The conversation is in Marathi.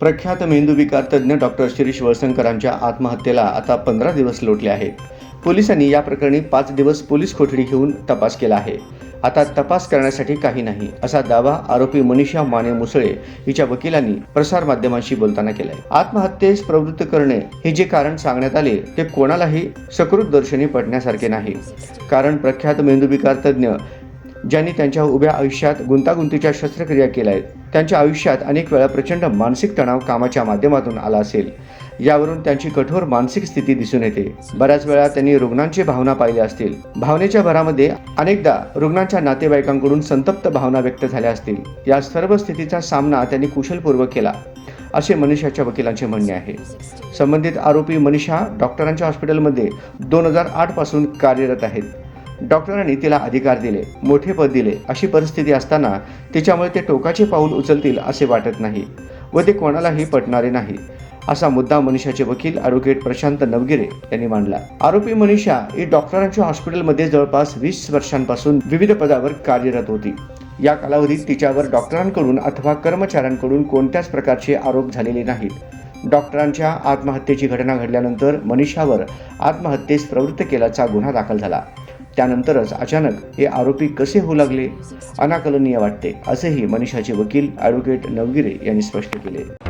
प्रख्यात मेंदूविकार तज्ज्ञ डॉक्टर शिरीष वळसंकरांच्या आत्महत्येला आता पंधरा दिवस लोटले आहेत. पोलिसांनी या प्रकरणी पाच दिवस पोलीस कोठडी घेऊन तपास केला आहे. आता तपास करण्यासाठी काही नाही असा दावा आरोपी मनीषा माने मुसळे हिच्या वकिलांनी प्रसारमाध्यमांशी बोलताना केलाय. आत्महत्येस प्रवृत्त करणे हे जे कारण सांगण्यात आले ते कोणालाही सकृत दर्शनी पडण्यासारखे नाही. कारण प्रख्यात मेंदूविकार तज्ज्ञ ज्यांनी त्यांच्या उभ्या आयुष्यात गुंतागुंतीच्या शस्त्रक्रिया केल्या आहेत. त्यांच्या आयुष्यात अनेक वेळा प्रचंड मानसिक तणाव कामाच्या माध्यमातून आला असेल. यावरून त्यांची कठोर मानसिक स्थिती दिसून येते. बऱ्याच वेळा त्यांनी रुग्णांची भावना पाहिल्या असतील. भावनेच्या भरामध्ये अनेकदा रुग्णांच्या नातेवाईकांकडून संतप्त भावना व्यक्त झाल्या असतील. या सर्व स्थितीचा सामना त्यांनी कुशलपूर्वक केला असे मनीषाच्या वकिलांचे म्हणणे आहे. संबंधित आरोपी मनीषा डॉक्टरांच्या हॉस्पिटलमध्ये दोन हजार आठपासून कार्यरत आहेत. डॉक्टरांनी तिला अधिकार दिले मोठे पद दिले. अशी परिस्थिती असताना तिच्यामुळे ते टोकाचे पाऊल उचलतील असे वाटत नाही व ते कोणालाही पटणारे नाही असा मुद्दा मनीषाचे वकील ॲडव्होकेट प्रशांत नवगिरे यांनी मांडला. आरोपी मनीषा ही डॉक्टरांच्या हॉस्पिटलमध्ये जवळपास वीस वर्षांपासून विविध पदावर कार्यरत होती. या कालावधीत तिच्यावर डॉक्टरांकडून अथवा कर्मचाऱ्यांकडून कोणत्याच प्रकारचे आरोप झालेले नाहीत. डॉक्टरांच्या आत्महत्येची घटना घडल्यानंतर मनीषावर आत्महत्येस प्रवृत्त केल्याचा गुन्हा दाखल झाला. त्यानंतरच अचानक हे आरोपी कसे होऊ लागले अनाकलनीय वाटते असेही मनीषाचे वकील ॲडव्होकेट नवगिरे यांनी स्पष्ट केले.